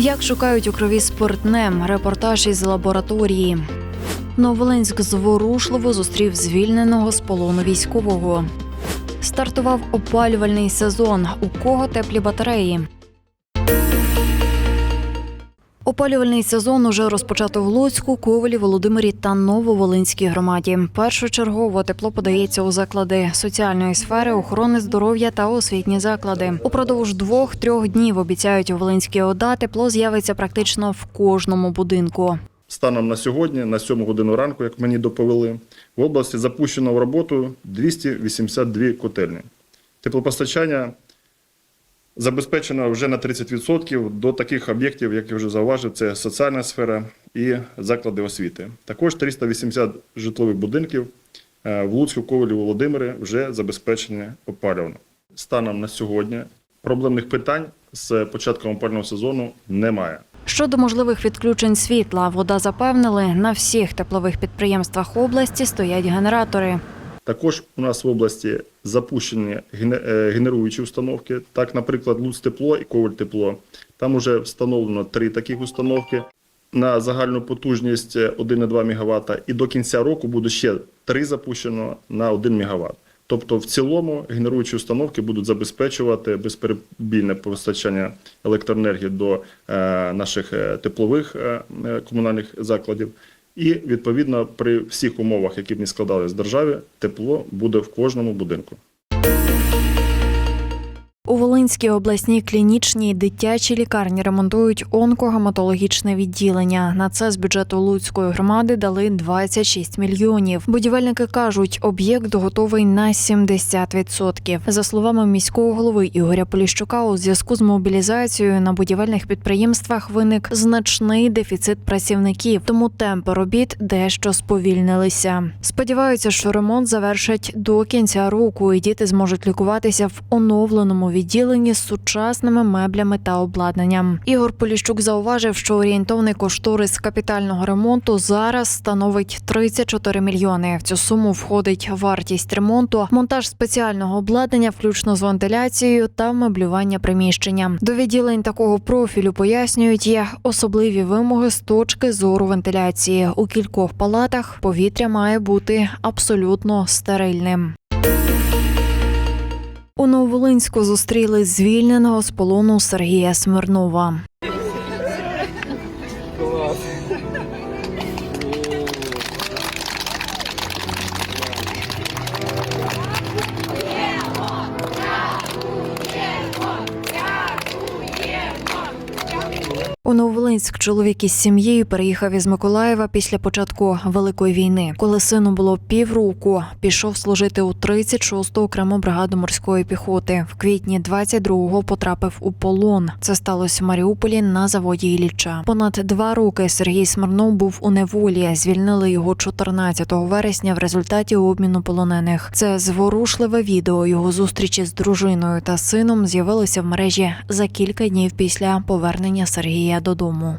Як шукають у крові спиртне? Репортаж із лабораторії. Новолинськ зворушливо зустрів звільненого з полону військового. Стартував опалювальний сезон. У кого теплі батареї? Опалювальний сезон уже розпочато в Луцьку, Ковелі, Володимирі та Нововолинській громаді. Першочергово тепло подається у заклади соціальної сфери, охорони здоров'я та освітні заклади. Упродовж двох-трьох днів обіцяють у Волинській ОДА тепло з'явиться практично в кожному будинку. Станом на сьогодні, на 7 годину ранку, як мені доповіли, в області запущено в роботу 282 котельні. Теплопостачання забезпечено вже на 30% до таких об'єктів, як я вже зауважив, це соціальна сфера і заклади освіти. Також 380 житлових будинків е, в Луцьку, Ковелі, Володимирі вже забезпечені опалювання. Станом на сьогодні проблемних питань з початком опалювального сезону немає. Щодо можливих відключень світла, вода запевнили, на всіх теплових підприємствах області стоять генератори. Також у нас в області запущені е, генеруючі установки. Так, наприклад, Луц тепло і Коваль тепло. Там вже встановлено три таких установки на загальну потужність е, 1,2 МВт. І до кінця року буде ще три запущено на 1 МВт. Тобто, в цілому генеруючі установки будуть забезпечувати безперебійне постачання електроенергії до е, наших е, теплових е, е, комунальних закладів. І відповідно при всіх умовах, які б не складались в державі, тепло буде в кожному будинку. У Волинській обласній клінічній дитячій лікарні ремонтують онкогематологічне відділення. На це з бюджету Луцької громади дали 26 мільйонів. Будівельники кажуть, об'єкт готовий на 70%. За словами міського голови Ігоря Поліщука, у зв'язку з мобілізацією на будівельних підприємствах виник значний дефіцит працівників, тому темпи робіт дещо сповільнилися. Сподіваються, що ремонт завершать до кінця року, і діти зможуть лікуватися в оновленому відділенні з сучасними меблями та обладнанням. Ігор Поліщук зауважив, що орієнтовний кошторис капітального ремонту зараз становить 34 мільйони. В цю суму входить вартість ремонту, монтаж спеціального обладнання, включно з вентиляцією та меблювання приміщення. До відділень такого профілю пояснюють, є особливі вимоги з точки зору вентиляції. У кількох палатах повітря має бути абсолютно стерильним. У Нововолинську зустріли звільненого з полону Сергія Смирнова. Нововолинськ чоловік із сім'єю переїхав із Миколаєва після початку великої війни. Коли сину було півроку, пішов служити у 36-ту окрему бригаду морської піхоти. В квітні 22-го потрапив у полон. Це сталося в Маріуполі на заводі Ілліча. Понад два роки Сергій Смирнов був у неволі. Звільнили його 14 вересня в результаті обміну полонених. Це зворушливе відео його зустрічі з дружиною та сином з'явилося в мережі за кілька днів після повернення Сергія дому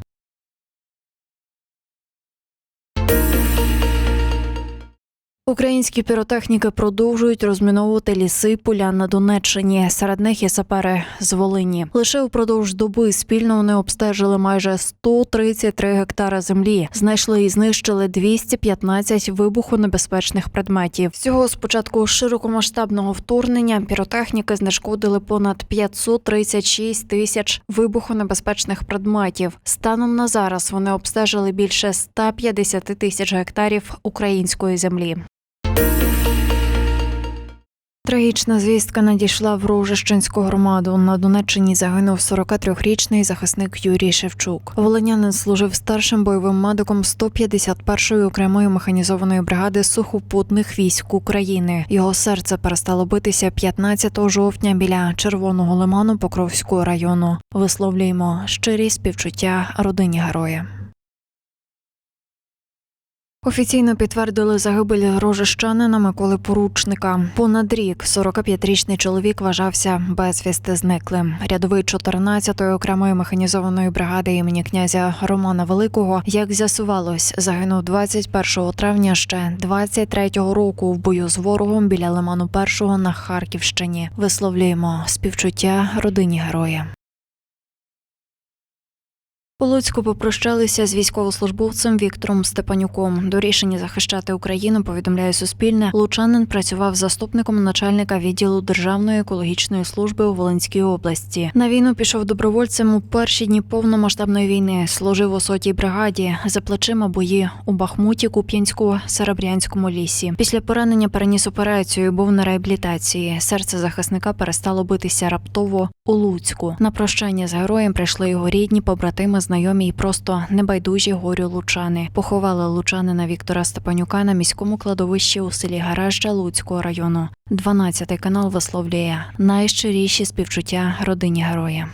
Українські піротехніки продовжують розміновувати ліси поля на Донеччині. Серед них є сапери з Волині. Лише упродовж доби спільно вони обстежили майже 133 гектара землі. Знайшли і знищили 215 вибухонебезпечних предметів. Всього з початку широкомасштабного вторгнення піротехніки знешкодили понад 536 тисяч вибухонебезпечних предметів. Станом на зараз вони обстежили більше 150 тисяч гектарів української землі. Трагічна звістка надійшла в Рожищенську громаду. На Донеччині загинув 43-річний захисник Юрій Шевчук. Волинянин служив старшим бойовим медиком 151-ї окремої механізованої бригади сухопутних військ України. Його серце перестало битися 15 жовтня біля Червоного лиману Покровського району. Висловлюємо щирі співчуття родині героя. Офіційно підтвердили загибель рожищанина Миколи Поручника. Понад рік 45-річний чоловік вважався безвісти зниклим. Рядовий 14-ї окремої механізованої бригади імені князя Романа Великого, як з'ясувалось, загинув 21 травня ще 23-го року в бою з ворогом біля лиману першого на Харківщині. Висловлюємо співчуття родині героя. У Луцьку попрощалися з військовослужбовцем Віктором Степанюком. До рішення захищати Україну повідомляє Суспільне. Лучанин працював заступником начальника відділу Державної екологічної служби у Волинській області. На війну пішов добровольцем у перші дні повномасштабної війни. Служив у сотій бригаді за плечима бої у Бахмуті, Куп'янську, Серебрянському лісі. Після поранення переніс операцію. Був на реабілітації. Серце захисника перестало битися раптово у Луцьку. На прощання з героєм прийшли його рідні, побратими, знайомі і просто небайдужі горю лучани. Поховали лучанина Віктора Степанюка на міському кладовищі у селі Гаражджа Луцького району. 12 канал висловлює найщиріші співчуття родині героя.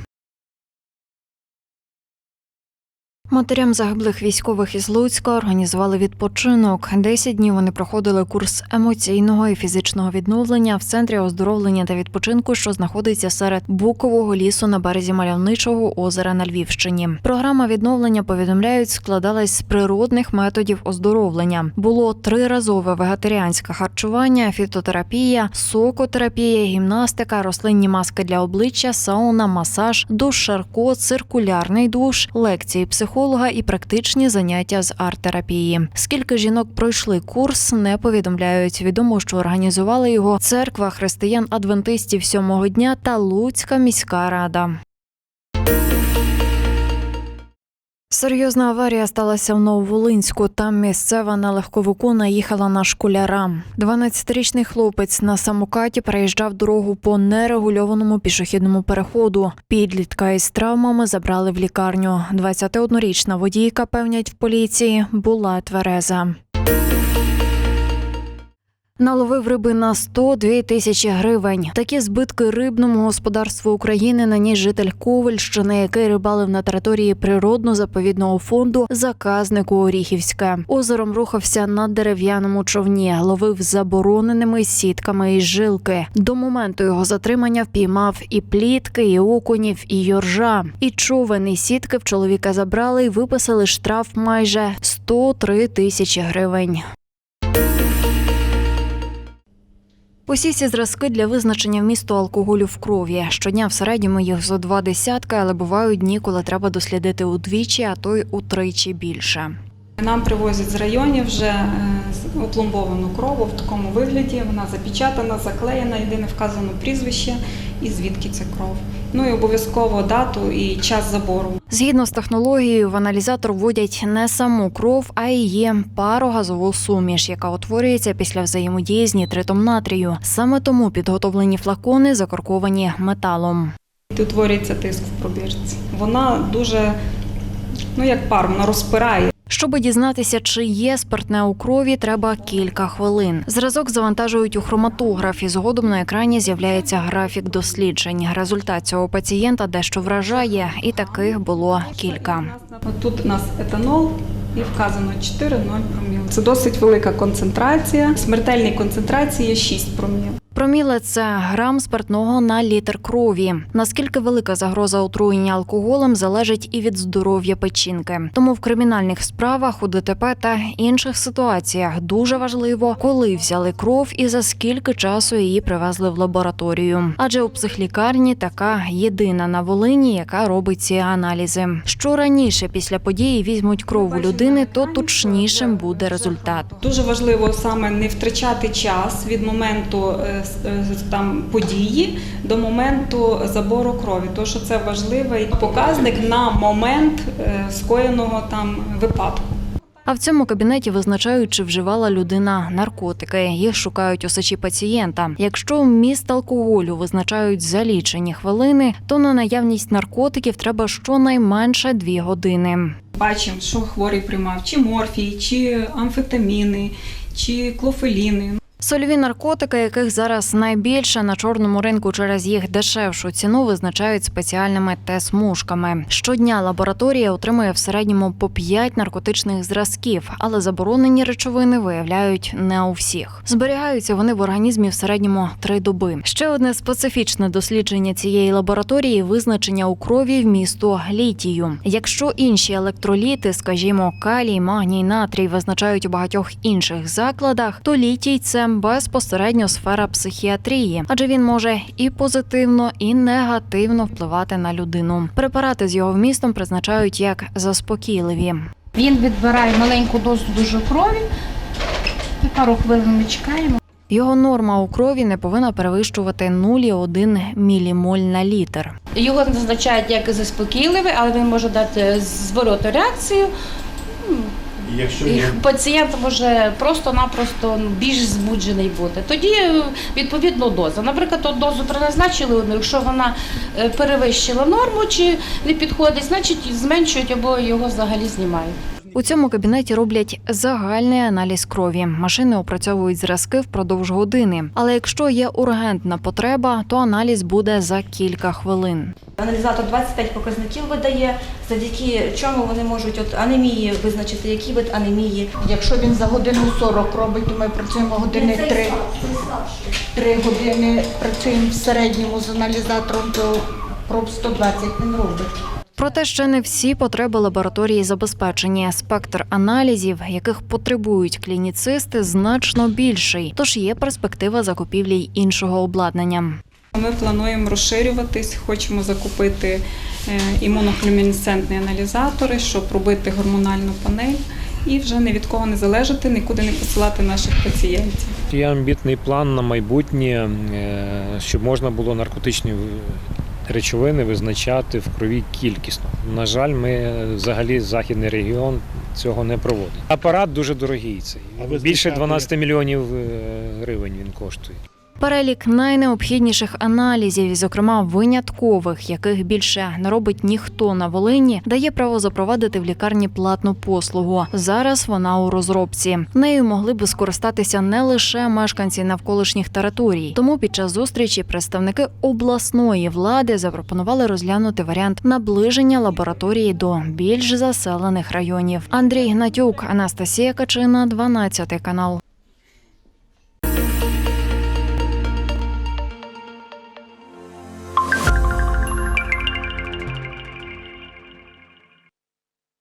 Матерям загиблих військових із Луцька організували відпочинок. Десять днів вони проходили курс емоційного і фізичного відновлення в центрі оздоровлення та відпочинку, що знаходиться серед букового лісу на березі мальовничого озера на Львівщині. Програма відновлення повідомляють складалась з природних методів оздоровлення. Було триразове вегетаріанське харчування, фітотерапія, сокотерапія, гімнастика, рослинні маски для обличчя, сауна, масаж, душ шарко, циркулярний душ, лекції психолога і практичні заняття з арт-терапії. Скільки жінок пройшли курс, не повідомляють. Відомо, що організували його церква християн-адвентистів сьомого дня та Луцька міська рада. Серйозна аварія сталася в Нововолинську. Там місцева на легковику наїхала на школяра. 12-річний хлопець на самокаті переїжджав дорогу по нерегульованому пішохідному переходу. Підлітка із травмами забрали в лікарню. 21-річна водійка, певнять в поліції, була твереза. Наловив риби на 102 тисячі гривень. Такі збитки рибному господарству України наніс житель Ковальщини, який рибалив на території природно-заповідного фонду заказнику Оріхівське. Озером рухався на дерев'яному човні, ловив забороненими сітками із жилки. До моменту його затримання впіймав і плітки, і окунів, і йоржа. І човен, і сітки в чоловіка забрали і виписали штраф майже 103 тисячі гривень. Усі ці зразки для визначення вмісту алкоголю в крові. Щодня в середньому їх зо два десятка, але бувають дні, коли треба дослідити удвічі, а то й утричі більше. Нам привозять з районів вже е, опломбовану кров в такому вигляді. Вона запечатана, заклеєна, єдине вказано прізвище і звідки ця кров. Ну і обов'язково дату і час забору. Згідно з технологією, в аналізатор вводять не саму кров, а її парогазову суміш, яка утворюється після взаємодії з нітритом натрію. Саме тому підготовлені флакони закорковані металом. І Утворюється тиск в пробірці. Вона дуже, ну як пар, вона розпирає. Щоби дізнатися, чи є спиртне у крові, треба кілька хвилин. Зразок завантажують у хроматограф, і згодом на екрані з'являється графік досліджень. Результат цього пацієнта дещо вражає, і таких було кілька. Тут у нас етанол і вказано 4,0 проміл. Це досить велика концентрація. Смертельній концентрації є 6 проміл. Проміле це грам спиртного на літр крові. Наскільки велика загроза отруєння алкоголем залежить і від здоров'я печінки. Тому в кримінальних справах у ДТП та інших ситуаціях дуже важливо, коли взяли кров і за скільки часу її привезли в лабораторію. Адже у психлікарні така єдина на Волині, яка робить ці аналізи. Що раніше після події візьмуть кров у людини, то точнішим буде результат. Дуже важливо саме не втрачати час від моменту е, там події до моменту забору крові, тому що це важливий показник на момент е, скоєного там випадку. А в цьому кабінеті визначають, чи вживала людина наркотики. Їх шукають усачі пацієнта. Якщо вміст алкоголю визначають за лічені хвилини, то на наявність наркотиків треба щонайменше дві години. Бачимо, що хворий приймав чи морфій, чи амфетаміни, чи клофеліни. Сольові наркотики, яких зараз найбільше на чорному ринку через їх дешевшу ціну, визначають спеціальними тест-мушками. Щодня лабораторія отримує в середньому по 5 наркотичних зразків, але заборонені речовини виявляють не у всіх. Зберігаються вони в організмі в середньому три доби. Ще одне специфічне дослідження цієї лабораторії визначення у крові вмісту літію. Якщо інші електроліти, скажімо, калій, магній, натрій, визначають у багатьох інших закладах, то літій це безпосередньо сфера психіатрії, адже він може і позитивно, і негативно впливати на людину. Препарати з його вмістом призначають як заспокійливі. Він відбирає маленьку дозу дуже крові. І пару хвилин ми чекаємо. Його норма у крові не повинна перевищувати 0,1 мілімоль на літр. Його назначають як заспокійливий, але він може дати зворотну реакцію. Якщо І пацієнт може просто-напросто більш збуджений бути. Тоді е, відповідно доза. Наприклад, от дозу призначили одну, якщо вона е, перевищила норму чи не підходить, значить зменшують або його взагалі знімають. У цьому кабінеті роблять загальний аналіз крові. Машини опрацьовують зразки впродовж години. Але якщо є ургентна потреба, то аналіз буде за кілька хвилин. Аналізатор 25 показників видає, завдяки чому вони можуть от анемії визначити, який вид анемії. Якщо він за годину 40 робить, то ми працюємо години 3. 3 години працюємо в середньому з аналізатором, то проб 120 він робить. Проте ще не всі потреби лабораторії забезпечені. Спектр аналізів, яких потребують клініцисти, значно більший. Тож є перспектива закупівлі й іншого обладнання. Ми плануємо розширюватись, хочемо закупити е, імунофлюмінесцентні аналізатори, щоб робити гормональну панель і вже ні від кого не залежати, нікуди не посилати наших пацієнтів. Є амбітний план на майбутнє, е, щоб можна було наркотичні речовини визначати в крові кількісно. На жаль, ми взагалі західний регіон цього не проводить. Апарат дуже дорогий. Цей більше 12 мільйонів е, гривень він коштує. Перелік найнеобхідніших аналізів, зокрема виняткових, яких більше не робить ніхто на Волині, дає право запровадити в лікарні платну послугу. Зараз вона у розробці. Нею могли би скористатися не лише мешканці навколишніх територій. Тому під час зустрічі представники обласної влади запропонували розглянути варіант наближення лабораторії до більш заселених районів. Андрій Гнатюк, Анастасія Качина, 12 канал.